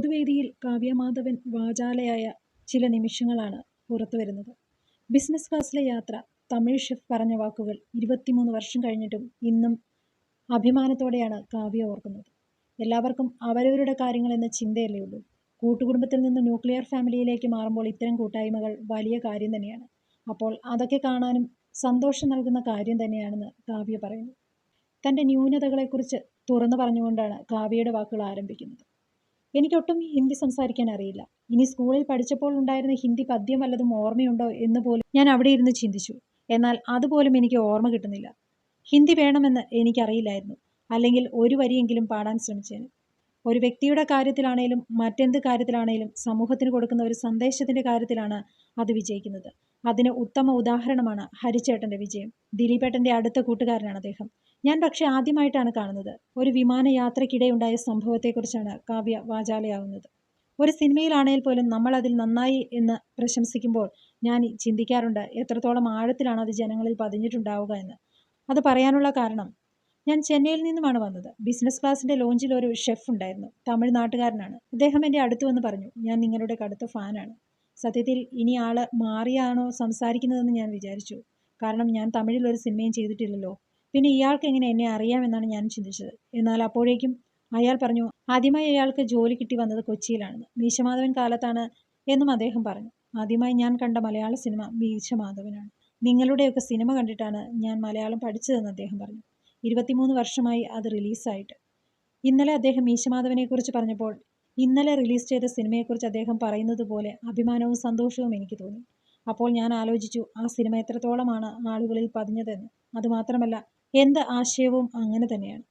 പൊതുവേദിയിൽ കാവ്യമാധവൻ വാചാലയായ ചില നിമിഷങ്ങളാണ് പുറത്തു വരുന്നത് ബിസിനസ് ക്ലാസ്സിലെ യാത്ര, തമിഴ് ഷെഫ് പറഞ്ഞ വാക്കുകൾ ഇരുപത്തിമൂന്ന് വർഷം കഴിഞ്ഞിട്ടും ഇന്നും അഭിമാനത്തോടെയാണ് കാവ്യ ഓർക്കുന്നത്. എല്ലാവർക്കും അവരവരുടെ കാര്യങ്ങൾ എന്ന ചിന്തയല്ലേ ഉള്ളൂ കൂട്ടുകുടുംബത്തിൽ നിന്ന് ന്യൂക്ലിയർ ഫാമിലിയിലേക്ക് മാറുമ്പോൾ ഇത്തരം കൂട്ടായ്മകൾ വലിയ കാര്യം തന്നെയാണ്. അപ്പോൾ അതൊക്കെ കാണാനും സന്തോഷം നൽകുന്ന കാര്യം തന്നെയാണെന്ന് കാവ്യ പറയുന്നു. തന്റെ ന്യൂനതകളെക്കുറിച്ച് തുറന്നു പറഞ്ഞുകൊണ്ടാണ് കാവ്യയുടെ വാക്കുകൾ ആരംഭിക്കുന്നത്. എനിക്കൊട്ടും ഹിന്ദി സംസാരിക്കാൻ അറിയില്ല. ഇനി സ്കൂളിൽ പഠിച്ചപ്പോൾ ഉണ്ടായിരുന്ന ഹിന്ദി പദ്യം വല്ലതും ഓർമ്മയുണ്ടോ എന്ന് പോലും ഞാൻ അവിടെ ഇരുന്ന് ചിന്തിച്ചു. എന്നാൽ അതുപോലും എനിക്ക് ഓർമ്മ കിട്ടുന്നില്ല. ഹിന്ദി വേണമെന്ന് എനിക്കറിയില്ലായിരുന്നു. അല്ലെങ്കിൽ ഒരു വരിയെങ്കിലും പാടാൻ ശ്രമിച്ചേനെ. ഒരു വ്യക്തിയുടെ കാര്യത്തിലാണേലും മറ്റെന്ത് കാര്യത്തിലാണേലും സമൂഹത്തിന് കൊടുക്കുന്ന ഒരു സന്ദേശത്തിന്റെ കാര്യത്തിലാണ് അത് വിജയിക്കുന്നത്. അതിന് ഉത്തമ ഉദാഹരണമാണ് ഹരിച്ചേട്ടന്റെ വിജയം. ദിലീപേട്ടന്റെ അടുത്ത കൂട്ടുകാരനാണ് അദ്ദേഹം. ഞാൻ പക്ഷേ ആദ്യമായിട്ടാണ് കാണുന്നത്. ഒരു വിമാനയാത്രയ്ക്കിടെയുണ്ടായ സംഭവത്തെക്കുറിച്ചാണ് കാവ്യ വാചാലയാകുന്നത്. ഒരു സിനിമയിലാണേൽ പോലും നമ്മൾ അതിൽ നന്നായി എന്ന് പ്രശംസിക്കുമ്പോൾ ഞാൻ ചിന്തിക്കാറുണ്ട് എത്രത്തോളം ആഴത്തിലാണ് അത് ജനങ്ങളിൽ പതിഞ്ഞിട്ടുണ്ടാവുക എന്ന്. അത് പറയാനുള്ള കാരണം ഞാൻ ചെന്നൈയിൽ നിന്നുമാണ് വന്നത്. ബിസിനസ് ക്ലാസിന്റെ ലോഞ്ചിൽ ഒരു ഷെഫ് ഉണ്ടായിരുന്നു. തമിഴ്നാട്ടുകാരനാണ് അദ്ദേഹം എന്റെ അടുത്ത് വന്ന് പറഞ്ഞു ഞാൻ നിങ്ങളുടെ കടുത്ത ഫാനാണ്. സത്യത്തിൽ ഇനി ആൾ മാറിയാണോ സംസാരിക്കുന്നതെന്ന് ഞാൻ വിചാരിച്ചു. കാരണം ഞാൻ തമിഴിൽ ഒരു സിനിമയും ചെയ്തിട്ടില്ലല്ലോ. പിന്നെ ഇയാൾക്ക് എങ്ങനെ എന്നെ അറിയാമെന്നാണ് ഞാൻ ചിന്തിച്ചത്. എന്നാൽ അപ്പോഴേക്കും അയാൾ പറഞ്ഞു ആദ്യമായി അയാൾക്ക് ജോലി കിട്ടി വന്നത് കൊച്ചിയിലാണെന്ന്. മീശമാധവൻ കാലത്താണ് എന്നും അദ്ദേഹം പറഞ്ഞു. ആദ്യമായി ഞാൻ കണ്ട മലയാള സിനിമ മീശമാധവനാണ്. നിങ്ങളുടെയൊക്കെ സിനിമ കണ്ടിട്ടാണ് ഞാൻ മലയാളം പഠിച്ചതെന്ന് അദ്ദേഹം പറഞ്ഞു. ഇരുപത്തിമൂന്ന് വർഷമായി അത് റിലീസായിട്ട്. ഇന്നലെ അദ്ദേഹം മീശമാധവനെക്കുറിച്ച് പറഞ്ഞപ്പോൾ ഇന്നലെ റിലീസ് ചെയ്ത സിനിമയെക്കുറിച്ച് അദ്ദേഹം പറയുന്നത് പോലെ അഭിമാനവും സന്തോഷവും എനിക്ക് തോന്നി. അപ്പോൾ ഞാൻ ആലോചിച്ചു ആ സിനിമ എത്രത്തോളമാണ് ആളുകളിൽ പതിഞ്ഞതെന്ന്. അതുമാത്രമല്ല എന്ത് ആശയവും അങ്ങനെ തന്നെയാണ്.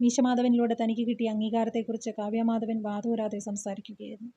മീശമാധവനിലൂടെ തനിക്ക് കിട്ടിയ അംഗീകാരത്തെക്കുറിച്ച് കാവ്യമാധവൻ വാതോരാതെ സംസാരിക്കുകയായിരുന്നു.